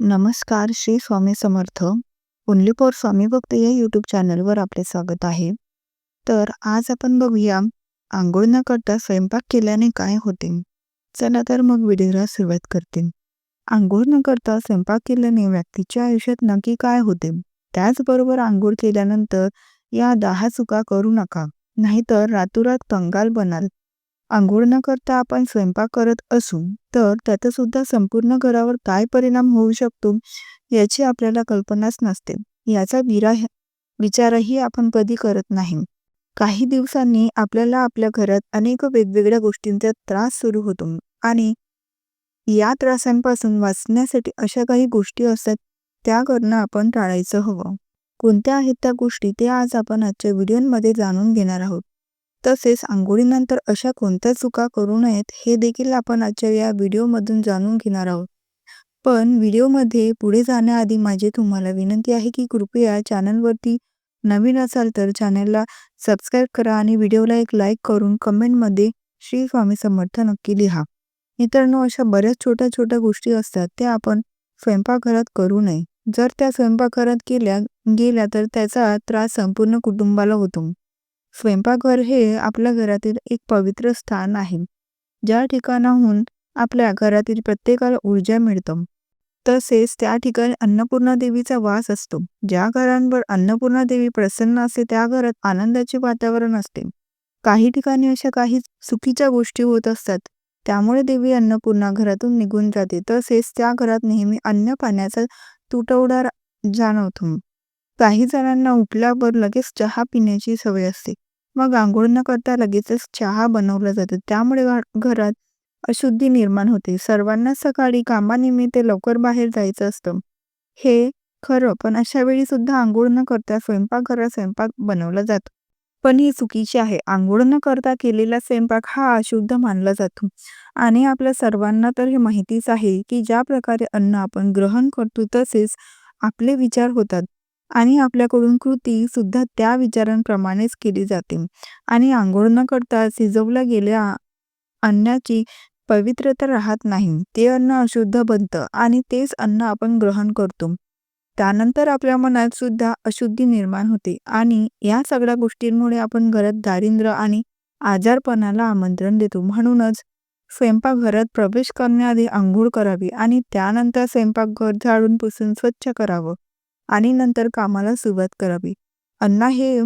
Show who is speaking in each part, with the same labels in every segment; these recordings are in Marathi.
Speaker 1: नमस्कार श्री स्वामी समर्थ. ओनली फॉर स्वामी भक्त या यूट्यूब चॅनलवर आपले स्वागत आहे. तर आज आपण बघूया आंघोळ न करता स्वयंपाक केल्याने काय होते? चला तर मग व्हिडिओला सुरुवात करते. आंघोळ न करता स्वयंपाक केल्याने व्यक्तीच्या आयुष्यात नक्की काय होते? त्याचबरोबर आंघोळ केल्यानंतर या दहा चुका करू नका. नाहीतर रातोरात कंगाल बनाल. आंघोळ न करता आपण स्वयंपाक करत असू तर त्याचा सुद्धा संपूर्ण घरावर काय परिणाम होऊ शकतो याची आपल्याला कल्पनाच नसते. याचा विरा विचारही आपण कधी करत नाही. काही दिवसांनी आपल्याला आपल्या घरात अनेक वेगवेगळ्या गोष्टींचा त्रास सुरू होतो आणि या त्रासांपासून वाचण्यासाठी अशा काही गोष्टी असतात त्या करणं आपण टाळायचं हवं. कोणत्या आहेत त्या गोष्टी ते आज आपण आजच्या व्हिडिओमध्ये जाणून घेणार आहोत. तसेच आंघोळीनंतर अशा कोणत्या चुका करू नयेत हे देखील आपण आजच्या या व्हिडिओमधून जाणून घेणार आहोत. पण व्हिडिओमध्ये पुढे जाण्याआधी माझी तुम्हाला विनंती आहे की कृपया चॅनलवरती नवीन असाल तर चॅनलला सबस्क्राईब करा आणि व्हिडिओला एक लाईक करून कमेंटमध्ये श्री स्वामी समर्थ नक्की लिहा. मित्रांनो अशा बऱ्याच छोट्या छोट्या गोष्टी असतात त्या आपण स्वयंपाकघरात करू नये. जर त्या स्वयंपाकघरात केल्या गेल्या तर त्याचा त्रास संपूर्ण कुटुंबाला होतो. स्वयंपाकघर हे आपल्या घरातील एक पवित्र स्थान आहे. ज्या ठिकाणाहून आपल्या घरातील प्रत्येकाला ऊर्जा मिळतो तसेच त्या ठिकाणी अन्नपूर्णा देवीचा वास असतो. ज्या घरांवर अन्नपूर्णा देवी प्रसन्न असते त्या घरात आनंदाचे वातावरण असते. काही ठिकाणी अशा काही चुकीच्या गोष्टी होत असतात त्यामुळे देवी अन्नपूर्णा घरातून निघून जाते. तसेच त्या घरात नेहमी अन्न पाण्याचा तुटवडा जाणवतो. काही जणांना उठल्यावर लगेच चहा पिण्याची सवय असते. मग आंघोळ न करता लगेचच चहा बनवला जातो. त्यामुळे घरात अशुद्धी निर्माण होते. सर्वांना सकाळी कामानिमित्त लवकर बाहेर जायचं असतं. हे खरं पण अशा वेळी सुद्धा आंघोळ न करता स्वयंपाकघरात स्वयंपाक बनवला जातो. पण ही चुकीची आहे. आंघोळ न करता केलेला स्वयंपाक हा अशुद्ध मानला जातो. आणि आपल्या सर्वांना तर हे माहितीच आहे की ज्या प्रकारे अन्न आपण ग्रहण करतो तसेच आपले विचार होतात. आणि आपल्याकडून कृती सुद्धा त्या विचारांप्रमाणेच केली जाते. आणि आंघोळ न करता शिजवल्या गेल्या अन्नाची पवित्रता राहत नाही. ते अन्न अशुद्ध बनतं आणि तेच अन्न आपण ग्रहण करतो. त्यानंतर आपल्या मनात सुद्धा अशुद्धी निर्माण होते आणि या सगळ्या गोष्टींमुळे आपण घरात दारिद्र्य आणि आजारपणाला आमंत्रण देतो. म्हणूनच स्वयंपाकघरात प्रवेश करण्याआधी आंघोळ करावी आणि त्यानंतर स्वयंपाकघर झाडून पुसून स्वच्छ करावं. आणि नंतर कामाला सुरुवात करावी. अन्न हे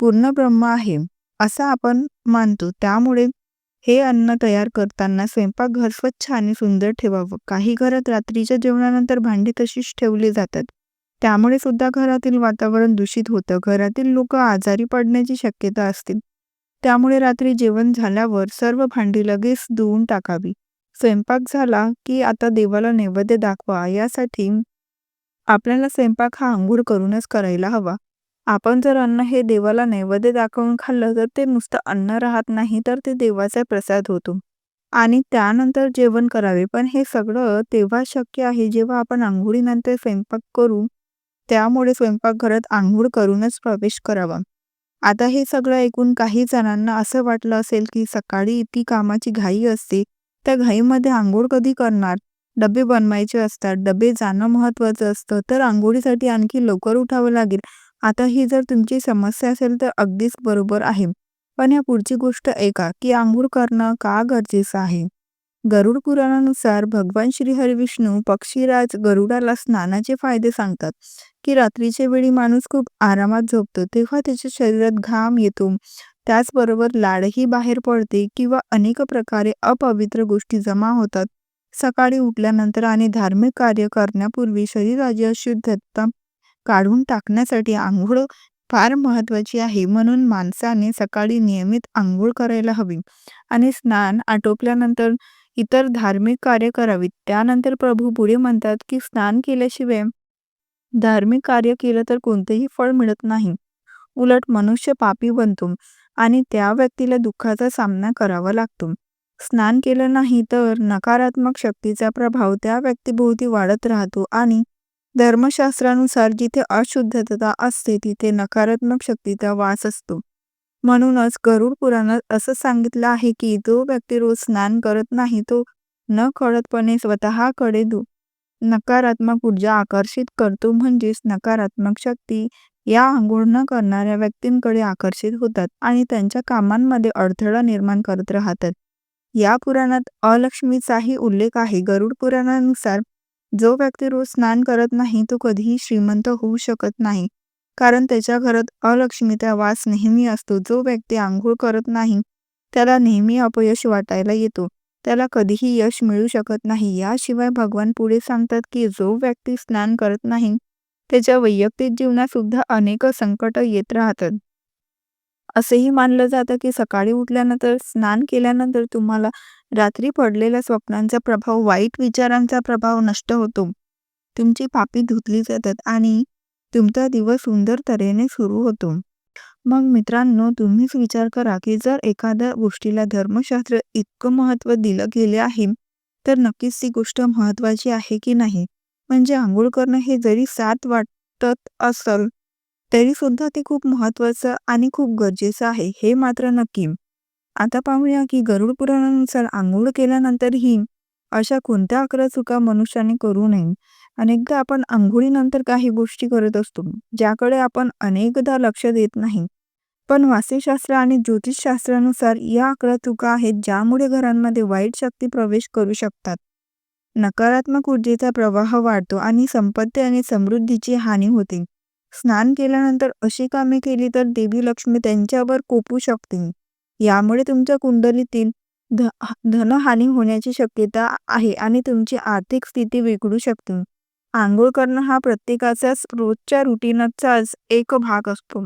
Speaker 1: पूर्ण ब्रह्म आहे असं आपण मानतो. त्यामुळे हे अन्न तयार करताना स्वयंपाकघर स्वच्छ आणि सुंदर ठेवावं. काही घरात रात्रीच्या जेवणानंतर भांडी तशीच ठेवली जातात. त्यामुळे सुद्धा घरातील वातावरण दूषित होतं. घरातील लोक आजारी पडण्याची शक्यता असते. त्यामुळे रात्री जेवण झाल्यावर सर्व भांडी लगेच धुवून टाकावी. स्वयंपाक झाला की आता देवाला नैवेद्य दाखवा यासाठी आपल्याला स्वयंपाक हा आंघोळ करूनच करायला हवा. आपण जर अन्न हे देवाला नैवेद्य दाखवून खाल्लं तर ते नुसतं अन्न राहत नाही तर ते देवाचा प्रसाद होतो. आणि त्यानंतर जेवण करावे. पण हे सगळं तेव्हा शक्य आहे जेव्हा आपण आंघोळीनंतर स्वयंपाक करू. त्यामुळे स्वयंपाकघरात आंघोळ करूनच प्रवेश करावा. आता हे सगळं ऐकून काही जणांना असं वाटलं असेल की सकाळी इतकी कामाची घाई असते त्या घाईमध्ये आंघोळ कधी करणार? डबे बनवायचे असतात डबे जाणं महत्त्वाचं असतं. तर आंघोळीसाठी आणखी लवकर उठावं लागेल. आता ही जर तुमची समस्या असेल तर अगदीच बरोबर आहे. पण या पुढची गोष्ट ऐका की आंघोळ करणं का गरजेचं आहे? गरुड पुराणानुसार भगवान श्री हरिविष्णू पक्षीराज गरुडाला स्नानाचे फायदे सांगतात की रात्रीच्या वेळी माणूस खूप आरामात झोपतो तेव्हा त्याच्या शरीरात घाम येतो. त्याचबरोबर लाडही बाहेर पडते किंवा अनेक प्रकारे अपवित्र गोष्टी जमा होतात. सकाळी उठल्यानंतर आणि धार्मिक कार्य करण्यापूर्वी शरीराची अशुद्धता काढून टाकण्यासाठी आंघोळ फार महत्वाची आहे. म्हणून माणसाने सकाळी नियमित आंघोळ करायला हवी आणि स्नान आटोपल्यानंतर इतर धार्मिक कार्य करावीत. त्यानंतर प्रभू पुढे म्हणतात की स्नान केल्याशिवाय धार्मिक कार्य केलं तर कोणतेही फळ मिळत नाही. उलट मनुष्य पापी बनतो आणि त्या व्यक्तीला दुःखाचा सामना करावा लागतो. स्नान केलं नाही तर नकारात्मक शक्तीचा प्रभाव त्या व्यक्तीभोवती वाढत राहतो आणि धर्मशास्त्रानुसार जिथे अशुद्धता असते तिथे नकारात्मक शक्तीचा वास असतो. म्हणूनच गरुड पुराणात असं सांगितलं आहे की जो व्यक्ती रोज स्नान करत नाही तो न कळतपणे स्वतःकडे नकारात्मक ऊर्जा आकर्षित करतो म्हणजेच नकारात्मक शक्ती या आंघोळ न करणाऱ्या व्यक्तींकडे आकर्षित होतात आणि त्यांच्या कामांमध्ये अडथळा निर्माण करत राहतात. या पुराणात अलक्ष्मीचाही उल्लेख आहे. गरुड पुराणानुसार जो व्यक्ती रोज स्नान करत नाही तो कधीही श्रीमंत होऊ शकत नाही. कारण त्याच्या घरात अलक्ष्मीचा वास नेहमी असतो. जो व्यक्ती आंघोळ करत नाही त्याला नेहमी अपयश वाटायला येतो. त्याला कधीही यश मिळू शकत नाही. याशिवाय भगवान पुढे सांगतात की जो व्यक्ती स्नान करत नाही त्याच्या वैयक्तिक जीवनात सुद्धा अनेक संकट येत राहतात. असेही मानलं जातं की सकाळी उठल्यानंतर स्नान केल्यानंतर तुम्हाला रात्री पडलेल्या स्वप्नांचा प्रभाव वाईट विचारांचा प्रभाव नष्ट होतो. तुमची पापी धुतली जातात आणि तुमचा दिवस सुंदर तऱ्हेने सुरू होतो. मग मित्रांनो तुम्हीच विचार करा की जर एखाद्या गोष्टीला धर्मशास्त्र इतकं महत्त्व दिलं गेले आहे तर नक्कीच ती गोष्ट महत्त्वाची आहे की नाही? म्हणजे आंघोळ करणं हे जरी सात वाटत असल तरी सुद्धा ते खूप महत्त्वाचं आणि खूप गरजेचं आहे हे मात्र नक्की. आता पाहूया की गरुड पुराणानुसार आंघोळ केल्यानंतरही अशा कोणत्या अकरा चुका मनुष्याने करू नये. अनेकदा आपण आंघोळीनंतर काही गोष्टी करत असतो ज्याकडे आपण अनेकदा लक्ष देत नाही. पण वास्तुशास्त्र आणि ज्योतिषशास्त्रानुसार या अकरा चुका आहेत ज्यामुळे घरांमध्ये वाईट शक्ती प्रवेश करू शकतात. नकारात्मक ऊर्जेचा प्रवाह वाढतो आणि संपत्ती आणि समृद्धीची हानी होते. स्नान केल्यानंतर अशी कामे केली तर देवी लक्ष्मी त्यांच्यावर कोपू शकते यामुळे तुमच्या कुंडलीतील ध धनहानी होण्याची शक्यता आहे आणि तुमची आर्थिक स्थिती बिघडू शकते. आंघोळ करणं हा प्रत्येकाचाच रोजच्या रुटीनचाच एक भाग असतो.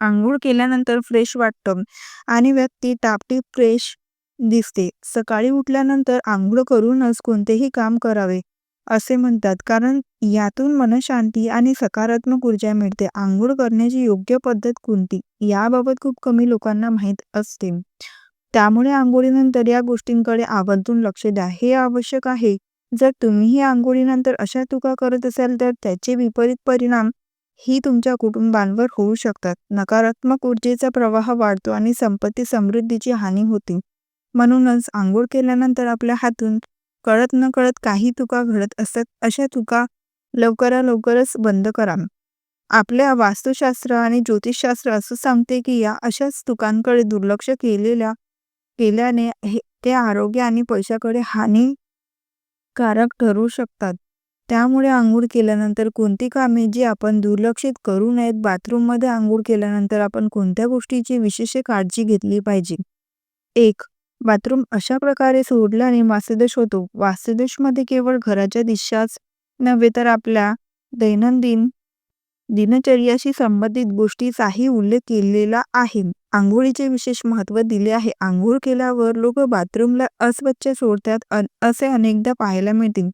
Speaker 1: आंघोळ केल्यानंतर फ्रेश वाटतं आणि व्यक्ती टापटीप फ्रेश दिसते. सकाळी उठल्यानंतर आंघोळ करूनच कोणतेही काम करावे असे म्हणतात. कारण यातून मनशांती आणि सकारात्मक ऊर्जा मिळते. आंघोळ करण्याची योग्य पद्धत कोणती? याबाबत खूप कमी लोकांना माहीत असते. त्यामुळे आंघोळीनंतर या गोष्टींकडे आवर्जून लक्ष द्या. हे आवश्यक आहे. जर तुम्हीही आंघोळीनंतर अशा चुका करत असाल तर त्याचे विपरीत परिणाम ही तुमच्या कुटुंबांवर होऊ शकतात. नकारात्मक ऊर्जेचा प्रवाह वाढतो आणि संपत्ती समृद्धीची हानी होते. म्हणूनच आंघोळ केल्यानंतर आपल्या हातून कळत नकळत काही चुका घडत असतात. अशा चुका लवकरा लवकरच बंद करा. आपल्या वास्तुशास्त्र आणि ज्योतिषशास्त्र असं सांगते की या अशाच चुकांकडे दुर्लक्ष केलेल्या केल्याने हे ते आरोग्य आणि पैशाकडे हानिकारक ठरू शकतात. त्यामुळे आंघोळ केल्यानंतर कोणती कामे जी आपण दुर्लक्षित करू नयेत बाथरूममध्ये आंघोळ केल्यानंतर आपण कोणत्या गोष्टीची विशेष काळजी घेतली पाहिजे? एक बाथरूम अशा प्रकारे सोडल्याने वास्तुदोष होतो. वास्तुदोषमध्ये केवळ घराच्या दिशाच नव्हे तर आपल्या दैनंदिन दिनचर्याशी संबंधित गोष्टीचाही उल्लेख केलेला आहे. आंघोळीचे विशेष महत्त्व दिले आहे. आंघोळ केल्यावर लोक बाथरूमला अस्वच्छ सोडतात असे अनेकदा पाहायला मिळतील.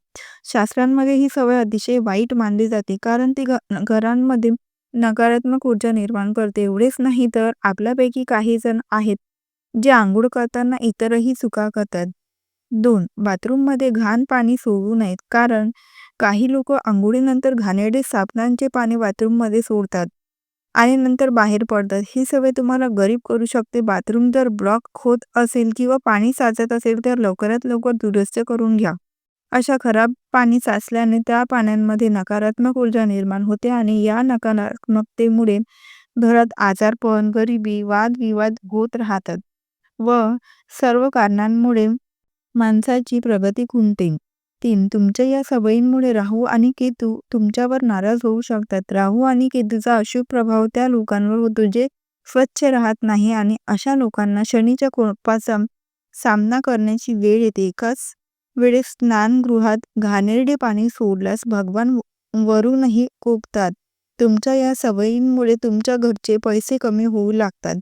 Speaker 1: शास्त्रांमध्ये ही सवय अतिशय वाईट मानली जाते कारण ती घरांमध्ये नकारात्मक ऊर्जा निर्माण करते. एवढेच नाही तर आपल्यापैकी काही जण आहेत जे आंघोळ करताना इतरही चुका करतात. दोन बाथरूममध्ये घाण पाणी सोडू नयेत कारण काही लोक आंघोळीनंतर घाणेरडे साबणांचे पाणी बाथरूममध्ये सोडतात आणि नंतर बाहेर पडतात. ही सवय तुम्हाला गरीब करू शकते. बाथरूम जर ब्लॉक होत असेल किंवा पाणी साचत असेल तर लवकरात लवकर दुरुस्त करून घ्या. अशा खराब पाणी साचल्याने त्या पाण्यांमध्ये नकारात्मक ऊर्जा निर्माण होते आणि या नकारात्मकतेमुळे घरात आजारपण गरिबी वादविवाद होत राहतात व सर्व कारणांमुळे माणसाची प्रगती खुंटते. तीन तुमच्या या सवयींमुळे राहू आणि केतू तुमच्यावर नाराज होऊ शकतात. राहू आणि केतूचा अशुभ प्रभाव त्या लोकांवर होतो जे स्वच्छ राहत नाही आणि अशा लोकांना शनीच्या कोपाचा सामना करण्याची वेळ येते. एकाच वेळेस स्नानगृहात घाणेरडे पाणी सोडल्यास भगवान वरूनही कोपतात. तुमच्या या सवयींमुळे तुमच्या घरचे पैसे कमी होऊ लागतात.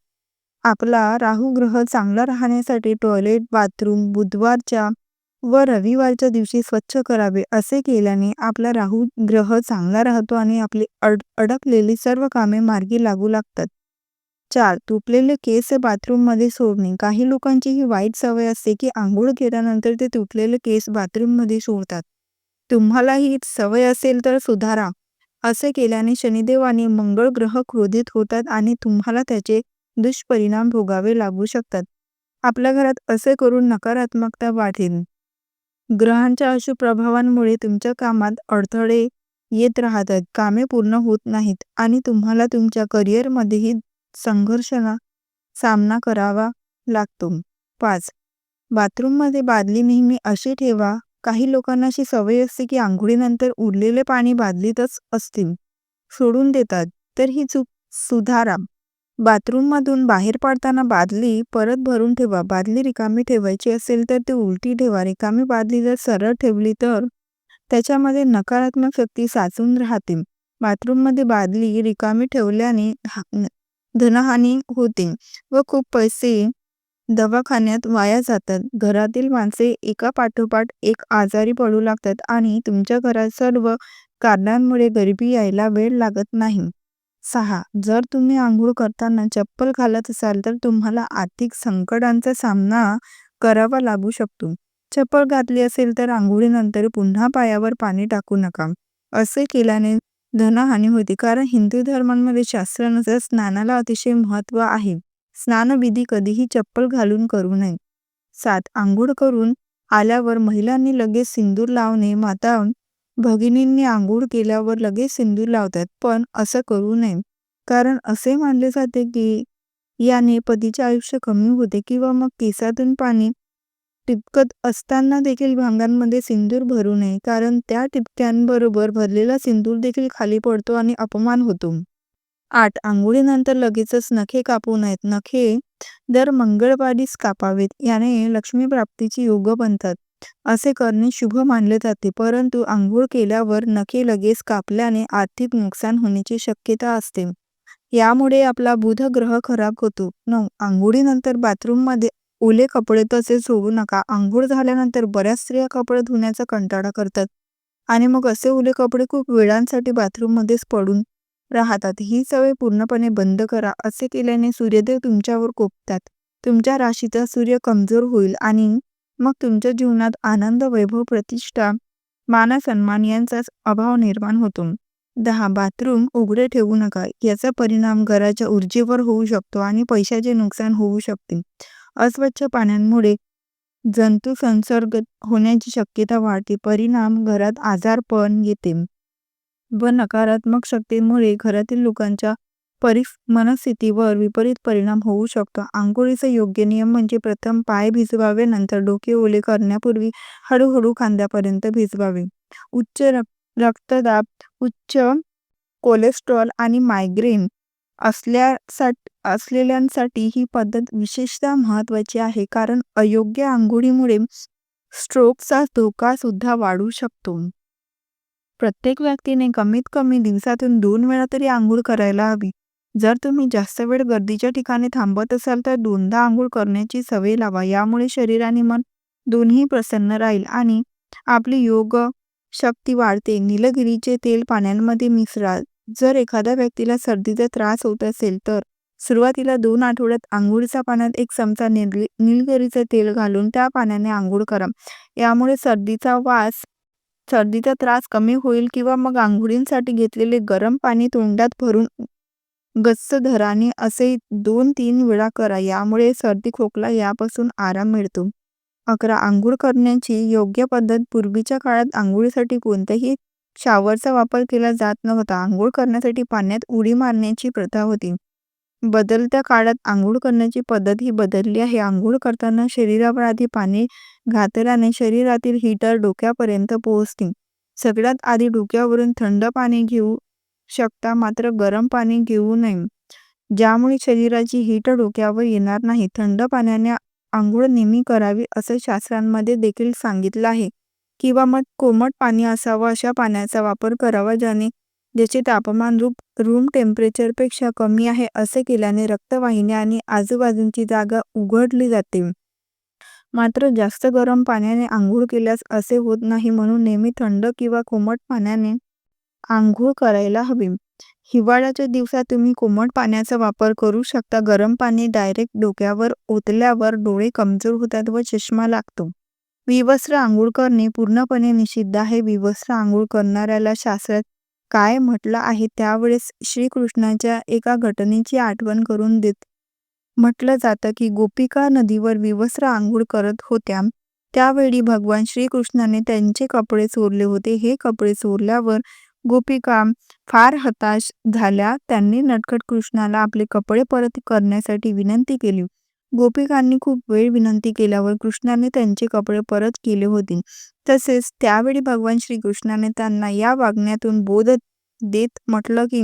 Speaker 1: आपला राहू ग्रह चांगला राहण्यासाठी टॉयलेट बाथरूम बुधवारच्या व रविवारच्या दिवशी स्वच्छ करावे असे केल्याने आपला राहू ग्रह चांगला राहतो आणि आपली अड अडकलेली सर्व कामे मार्गी लागू लागतात. चार तुटलेले केस बाथरूममध्ये सोडणे. काही लोकांची ही वाईट सवय असते की आंघोळ केल्यानंतर ते तुटलेले केस बाथरूममध्ये सोडतात. तुम्हाला ही सवय असेल तर सुधारा. असे केल्याने शनिदेव आणि मंगळ ग्रह क्रोधित होतात आणि तुम्हाला त्याचे दुष्परिणाम भोगावे लागू शकतात. आपल्या घरात असे करून नकारात्मकता वाढेल. ग्रहांच्या अशुभ प्रभावांमुळे तुमच्या कामात अडथळे येत राहतात. कामे पूर्ण होत नाहीत आणि तुम्हाला तुमच्या करिअरमध्येही संघर्षाला सामना करावा लागतो. पाच. बाथरूममध्ये बादली नेहमी अशी ठेवा. काही लोकांना अशी सवय असते की आंघोळीनंतर उरलेले पाणी बादलीतच असतील सोडून देतात. तर ही चूक सुधारा. बाथरूममधून बाहेर पडताना बादली परत भरून ठेवा. बादली रिकामी ठेवायची असेल तर ती उलटी ठेवा. रिकामी बादली जर सरळ ठेवली तर त्याच्यामध्ये नकारात्मक शक्ती साचून राहते. बाथरूममध्ये बादली रिकामी ठेवल्याने धनहानी होते व खूप पैसे दवाखान्यात वाया जातात. घरातील माणसे एका पाठोपाठ एक आजारी पडू लागतात आणि तुमच्या घरात सर्व कारणांमुळे गरिबी यायला वेळ लागत नाही. सहा. जर तुम्ही आंघोळ करताना चप्पल घालत असाल तर तुम्हाला आर्थिक संकटांचा सामना करावा लागू शकतो. चप्पल घातली असेल तर आंघोळीनंतर पुन्हा पायावर पाणी टाकू नका. असे केल्याने धनहानी होती कारण हिंदू धर्मांमध्ये शास्त्रानुसार स्नानाला अतिशय महत्त्व आहे. स्नानविधी कधीही चप्पल घालून करू नये. सात. आंघोळ करून आल्यावर महिलांनी लगेच सिंदूर लावणे माता भगिनींनी आंघोळ केल्यावर लगेच सिंदूर लावतात पण असं करू नये. कारण असे मानले जाते की याने पतीचे आयुष्य कमी होते किंवा मग केसातून पाणी टिपकत असताना देखील भांगांमध्ये सिंदूर भरू नये. कारण त्या टिपक्यांबरोबर भरलेला सिंदूर देखील खाली पडतो आणि अपमान होतो. आठ. आंघोळीनंतर लगेचच नखे कापू नयेत. नखे दर मंगळवारीच कापावेत. याने लक्ष्मी प्राप्तीची योग बनतात. असे करणे शुभ मानले जाते. परंतु आंघोळ केल्यावर नखे लगेच कापल्याने आर्थिक नुकसान होण्याची शक्यता असते. यामुळे आपला बुध ग्रह खराब होतो. नऊ. आंघोळीनंतर बाथरूममध्ये ओले कपडे तसे सोडू नका. आंघोळ झाल्यानंतर बऱ्याच स्त्रिया कपडे धुण्याचा कंटाळा करतात. आणि मग असे ओले कपडे खूप वेळांसाठी बाथरूममध्येच पडून राहतात. ही सवय पूर्णपणे बंद करा. असे केल्याने सूर्यदेव तुमच्यावर कोपतात. तुमच्या राशीचा सूर्य कमजोर होईल आणि मग तुमच्या जीवनात आनंद वैभव प्रतिष्ठा मानसन्मान सन्मान अभाव निर्माण होतो. दहा बाथरूम उघडे ठेवू नका. याचा परिणाम घराच्या ऊर्जेवर होऊ शकतो आणि पैशाचे नुकसान होऊ शकते. अस्वच्छ पाण्यामुळे जंतू संसर्ग होण्याची शक्यता वाढते. परिणाम घरात आजारपण येते. व नकारात्मक शक्तीमुळे घरातील लोकांच्या परि मनस्थितीवर विपरीत परिणाम होऊ शकतो. आंघोळीचा योग्य नियम म्हणजे प्रथम पाय भिजवावे नंतर डोके ओले करण्यापूर्वी हळूहळू खांद्यापर्यंत भिजवावे. उच्च रक्तदाब उच्च कोलेस्ट्रॉल आणि मायग्रेन असल्यासाठी असलेल्यांसाठी ही पद्धत विशेषतः महत्वाची आहे कारण अयोग्य आंघोळीमुळे स्ट्रोकचा धोका सुद्धा वाढू शकतो. प्रत्येक व्यक्तीने कमीत कमी दिवसातून दोन वेळा तरी आंघोळ करायला हवी. जर तुम्ही जास्त वेळ गर्दीच्या ठिकाणी थांबत असाल तर दोनदा आंघोळ करण्याची सवय लावा. यामुळे शरीर आणि मन दोन्ही प्रसन्न राहील आणि आपली योग शक्ती वाढते. निलगिरीचे तेल पाण्यामध्ये मिसळा जर एखाद्या व्यक्तीला सर्दीचा त्रास होत असेल तर सुरुवातीला दोन आठवड्यात आंघोळीच्या पाण्यात एक चमचा निल निलगिरीचे तेल घालून त्या पाण्याने आंघोळ करा. यामुळे सर्दीचा वास सर्दीचा त्रास कमी होईल किंवा मग आंघोळींसाठी घेतलेले गरम पाणी तोंडात भरून गच्च धराने असे दोन तीन वेळा करा यामुळे सर्दी खोकला यापासून आराम मिळतो. अकरा. आंघोळ करण्याची योग्य पद्धत. पूर्वीच्या काळात आंघोळीसाठी कोणत्याही शावरचा वापर केला जात नव्हता. आंघोळ करण्यासाठी पाण्यात उडी मारण्याची प्रथा होती. बदलत्या काळात आंघोळ करण्याची पद्धत ही बदलली आहे. आंघोळ करताना शरीरावर आधी पाणी घातल्याने शरीरातील हीटर डोक्यापर्यंत पोहोचते सगळ्यात आधी डोक्यावरून थंड पाणी घेऊ शकता मात्र गरम पाणी घेऊ नये. ज्यामुळे शरीराची हीट डोक्यावर येणार नाही. थंड पाण्याने आंघोळ नेहमी करावी असं शास्त्रांमध्ये देखील सांगितलं आहे. किंवा मग कोमट पाणी असावं अशा पाण्याचा वापर करावा ज्याने ज्याचे तापमान रूप रूम टेम्परेचरपेक्षा कमी आहे असे केल्याने रक्तवाहिन्या आणि आजूबाजूंची जागा उघडली जाते. मात्र जास्त गरम पाण्याने आंघोळ केल्यास असे होत नाही म्हणून नेहमी थंड किंवा कोमट पाण्याने आंघोळ करायला हवी. हिवाळ्याच्या दिवसात तुम्ही कोमट पाण्याचा वापर करू शकता. गरम पाणी डायरेक्ट डोक्यावर ओतल्यावर डोळे कमजोर होतात व चष्मा लागतो. विवस्त्र आंघोळ करणे पूर्णपणे निषिद्ध आहे. विवस्त्र आंघोळ करणाऱ्याला शास्त्रात काय म्हटलं आहे त्यावेळेस श्रीकृष्णाच्या एका घटनेची आठवण करून देत म्हटलं जातं की गोपिका नदीवर विवस्त्र आंघोळ करत होत्या. त्यावेळी भगवान श्रीकृष्णाने त्यांचे कपडे चोरले होते. हे कपडे चोरल्यावर गोपिका फार हताश झाल्या. त्यांनी नटखट कृष्णाला आपले कपडे परत करण्यासाठी विनंती केली. गोपिकांनी खूप वेळ विनंती केल्यावर कृष्णाने त्यांचे कपडे परत केले होते. तसेच त्यावेळी भगवान श्रीकृष्णाने त्यांना या वागण्यातून बोध देत म्हटलं की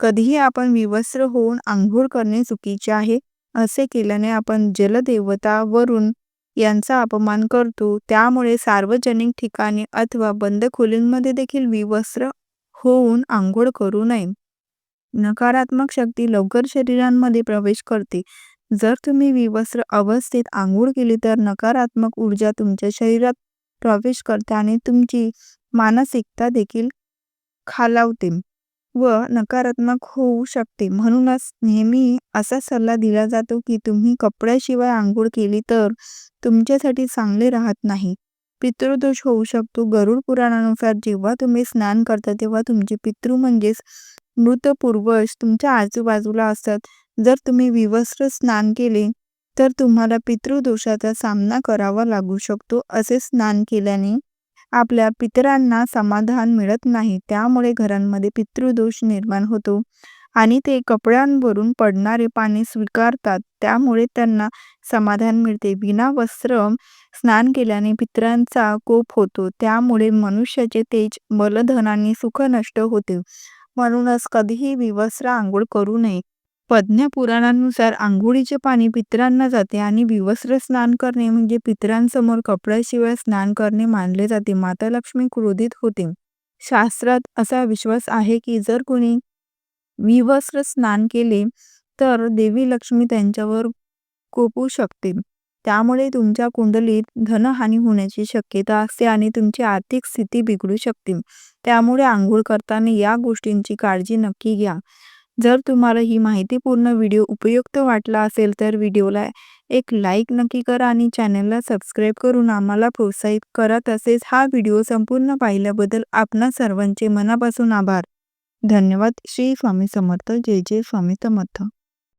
Speaker 1: कधीही आपण विवस्त्र होऊन आंघोळ करणे चुकीचे आहे. असे केल्याने आपण जलदेवता वरून यांचा अपमान करतो. त्यामुळे सार्वजनिक ठिकाणी अथवा बंद खोलींमध्ये देखील विवस्त्र होऊन आंघोळ करू नये. नकारात्मक शक्ती लवकर शरीरांमध्ये प्रवेश करते. जर तुम्ही विवस्त्र अवस्थेत आंघोळ केली तर नकारात्मक ऊर्जा तुमच्या शरीरात प्रवेश करते आणि तुमची मानसिकता देखील खालावते व नकारात्मक होऊ शकते. म्हणूनच नेहमी असा सल्ला दिला जातो की तुम्ही कपड्याशिवाय आंघोळ केली तर तुमच्यासाठी चांगले राहत नाही. पितृदोष होऊ शकतो. गरुड पुराणानुसार जेव्हा तुम्ही स्नान करता तेव्हा तुमचे पितृ म्हणजेच मृत पूर्वज तुमच्या आजूबाजूला असतात. जर तुम्ही विवस्त्र स्नान केले तर तुम्हाला पितृदोषाचा सामना करावा लागू शकतो. असे स्नान केल्याने आपल्या पितरांना समाधान मिळत नाही. त्यामुळे घरांमध्ये पितृदोष निर्माण होतो आणि ते कपड्यांवरून पडणारे पाणी स्वीकारतात. त्यामुळे त्यांना समाधान मिळते. विना वस्त्र स्नान केल्याने पितरांचा कोप होतो. त्यामुळे मनुष्याचे तेज बलधन आणि सुख नष्ट होते. म्हणूनच कधीही विवस्त्र आंघोळ करू नये. पद्म पुराणानुसार आंघोळीचे पाणी पितरांना जाते आणि विवस्त्र स्नान करणे म्हणजे पितरांसमोर कपड्याशिवाय स्नान करणे मानले जाते. माता लक्ष्मी क्रोधित होते. शास्त्रात असा विश्वास आहे की जर कोणी विवस्त्र स्नान केले तर देवी लक्ष्मी त्यांच्यावर कोपू शकते त्यामुळे तुमच्या कुंडलीत धनहानी होण्याची शक्यता असते आणि तुमची आर्थिक स्थिती बिघडू शकते. त्यामुळे आंघोळ करताना या गोष्टींची काळजी नक्की घ्या. जर तुम्हाला ही माहितीपूर्ण व्हिडिओ उपयुक्त वाटला असेल तर व्हिडिओला एक लाईक नक्की करा आणि चॅनलला सबस्क्राईब करून आम्हाला प्रोत्साहित करा. तसेच हा व्हिडिओ संपूर्ण पाहिल्याबद्दल आपणा सर्वांचे मनापासून आभार. धन्यवाद. श्री स्वामी समर्थ. जय जय स्वामी समर्थ.